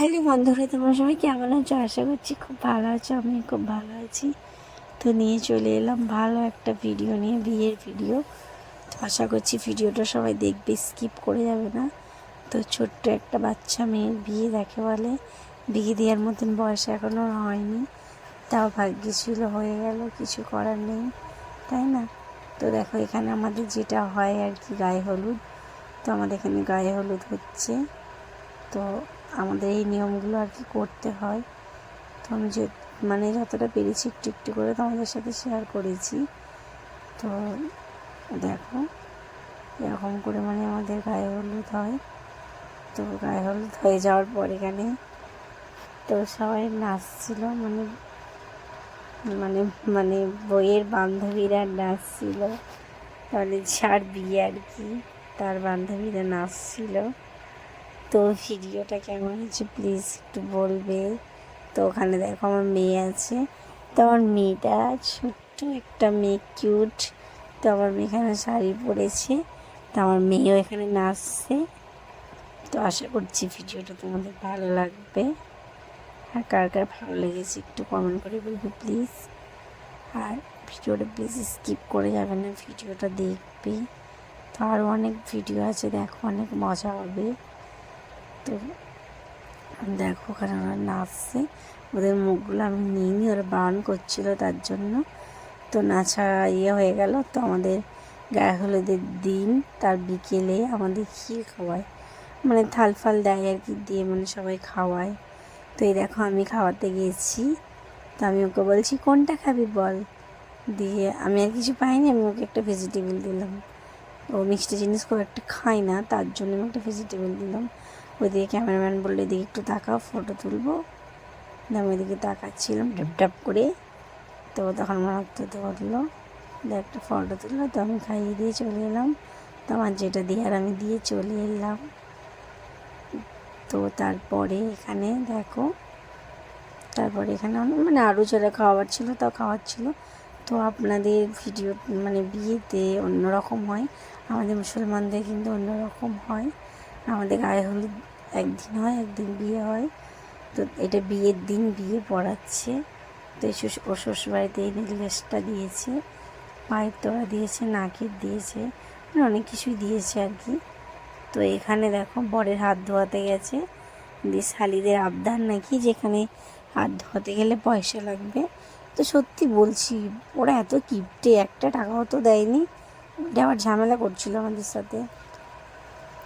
Hello বন্ধুরা, তোমরা সবাই কেমন আছো? আশা করছি খুব ভালো আছো আমি খুব ভালো আছি। তো নিয়ে চলে এলাম ভালো একটা ভিডিও নিয়ে, বিয়ের ভিডিও তো আশা করছি ভিডিওটা সবাই দেখবে স্কিপ করে যাবে না। তো ছোট্ট একটা বাচ্চা মেয়ের বিয়ে দেখে বলে বিয়ে দেওয়ার মতন বয়স এখনও হয়নি। তাও ভাগ্য ছিল, হয়ে গেল, কিছু করার নেই, তাই না? তো দেখো, এখানে আমাদের যেটা হয় আর কি, গায়ে হলুদ। তো আমাদের এখানে গায়ে হলুদ হচ্ছে। তো আমাদের এই নিয়মগুলো আর কি করতে হয়। তো আমি যে মানে যতটা পেরেছি একটু একটু করে তোমাদের সাথে শেয়ার করেছি। তো দেখো, এরকম করে মানে আমাদের গায়ে হলুদ হয়। তো গায়ে হলুদ হয়ে যাওয়ার পর এখানে তো সবাই নাচছিল মানে মানে মানে বইয়ের বান্ধবীরা নাচছিল। মানে যার বিয়ে আর কি, তার বান্ধবীরা নাচছিল। তো ভিডিওটা কেমন হয়েছে প্লিজ একটু বলবে। তো ওখানে দেখো আমার মেয়ে আছে। তো আমার মেয়েটা ছোট্ট একটা মেয়ে কিউট তো আমার মেয়ে এখানে শাড়ি পরেছে। তো আমার মেয়েও এখানে নাচছে। তো আশা করছি ভিডিওটা তোমাদের ভালো লাগবে। আর কার কার ভালো লেগেছে একটু কমেন্ট করে বলবে প্লিজ। আর ভিডিওটা প্লিজ স্কিপ করে যাবে না, ভিডিওটা দেখবে। তো আরও অনেক ভিডিও আছে, দেখো অনেক মজা হবে। তো দেখো ওখানে ওরা নাচছে। ওদের মুখগুলো আমি নিয়ে নিই ওরা বারণ করছিল তার জন্য। তো নাচা ইয়ে হয়ে গেল। তো আমাদের গায়ে হলুদের দিন, তার বিকেলে আমাদের ক্ষীর খাওয়ায়? মানে থাল ফাল দেয় আর কি, দিয়ে মানে সবাই খাওয়ায়। তো এই দেখো আমি খাওয়াতে গিয়েছি তো আমি ওকে বলছি, কোনটা খাবি বল? দিয়ে আমি আর কিছু পাইনি, আমি ওকে একটা ভেজিটেবল দিলাম। ও মিষ্টি জিনিস খুব একটা খায় না, তার জন্য আমি একটা ভেজিটেবল দিলাম। ওইদিকে ক্যামেরাম্যান বলল, এদিকে একটু তাকাও ফটো তুলবো। দিয়ে আমি ওইদিকে তাকাচ্ছিলাম ড্যাপ ড্যাপ করে। তো তখন আমার হাত ধরলো দিয়ে একটা ফটো তুললো তো আমি খাইয়ে দিয়ে চলে এলাম। তো আমার যেটা দেওয়ার আমি দিয়ে চলে এলাম। তো তারপরে এখানে দেখো, তারপরে এখানে অনেক মানে আরও যারা খাওয়ার ছিল তাও খাওয়ার ছিল তো আপনাদের ভিডিও মানে বিয়েতে অন্যরকম হয়। আমাদের মুসলমানদের কিন্তু অন্যরকম হয়। আমাদের গায়ে হলুদ একদিন হয়, একদিন বিয়ে হয়। তো এটা বিয়ের দিন বিয়ে পড়াচ্ছে। তো এই ও শ্বশুরবাড়িতে এই নেকলেসটা দিয়েছে, পায়ের তোড়া দিয়েছে, নাকের দিয়েছে মানে অনেক কিছুই দিয়েছে আর কি। তো এখানে দেখো বরের হাত ধোয়াতে গেছে। দিয়ে শালিদের আবদার নাকি যেখানে হাত ধোয়াতে গেলে পয়সা লাগবে। তো সত্যি বলছি, ওরা এত কিপটে, একটা টাকাও তো দেয়নি। এটা আবার ঝামেলা করছিল আমাদের সাথে।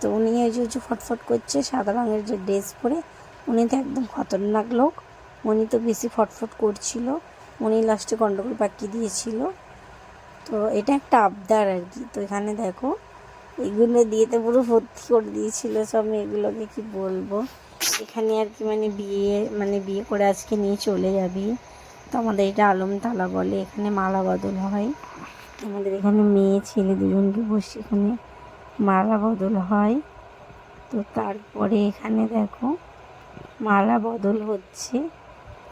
তো উনি ওই যে উঁচু ফটফট করছে, সাদা রঙের যে ড্রেস পরে, উনি তো একদম খতরনাক লোক। উনি তো বেশি ফটফট করছিল। উনি লাস্টে গন্ডগোল পাকিয়ে দিয়েছিল। তো এটা একটা আবদার আর কি। তো এখানে দেখো, এগুলো দিয়ে তো পুরো ভর্তি করে দিয়েছিল সব মেয়েগুলোকে, কি বলব? এখানে আর কি মানে বিয়ে মানে বিয়ে করে আজকে নিয়ে চলে যাবি। তো আমাদের এটা আলমতালা বলে, এখানে মালা বদল হয়। আমাদের এখানে মেয়ে ছেলে দুজনকে বসে এখানে মালা বদল হয়। তো তারপরে এখানে দেখো মালা বদল হচ্ছে।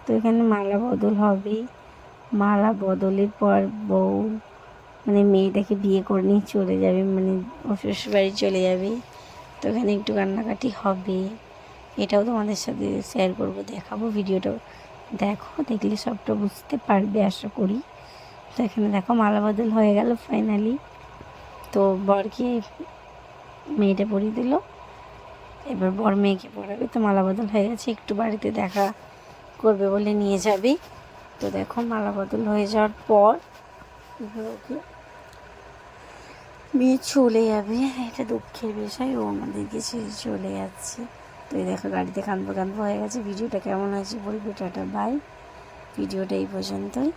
তো এখানে মালা বদল হবে মালা বদলের পর বউ মানে মেয়েটাকে বিয়ে করে নিয়ে চলে যাবে মানে ও শ্বশুরবাড়ি চলে যাবে। তো এখানে একটু কান্নাকাটি হবে। এটাও তোমাদের সাথে শেয়ার করব, দেখাবো ভিডিওটা দেখো, দেখলে সবটা বুঝতে পারবে, আশা করি। তো এখানে দেখো মালা বদল হয়ে গেল ফাইনালি তো বরকে মেয়েটা পরিয়ে দিল। এবার বর মেয়েকে পড়াবে তো মালা বদল হয়ে গেছে। একটু বাড়িতে দেখা করবে বলে নিয়ে যাবে। তো দেখো মালা বদল হয়ে যাওয়ার পর ওকে মেয়ে চলে যাবে। এটা দুঃখের বিষয়। ও আমাদেরকে ছেড়ে চলে যাচ্ছে। তো এই দেখো গাড়িতে কাঁদবো কাঁদবো হয়ে গেছে। ভিডিওটা কেমন হয়েছে বলবে? টাটা বাই ভিডিওটা এই পর্যন্তই।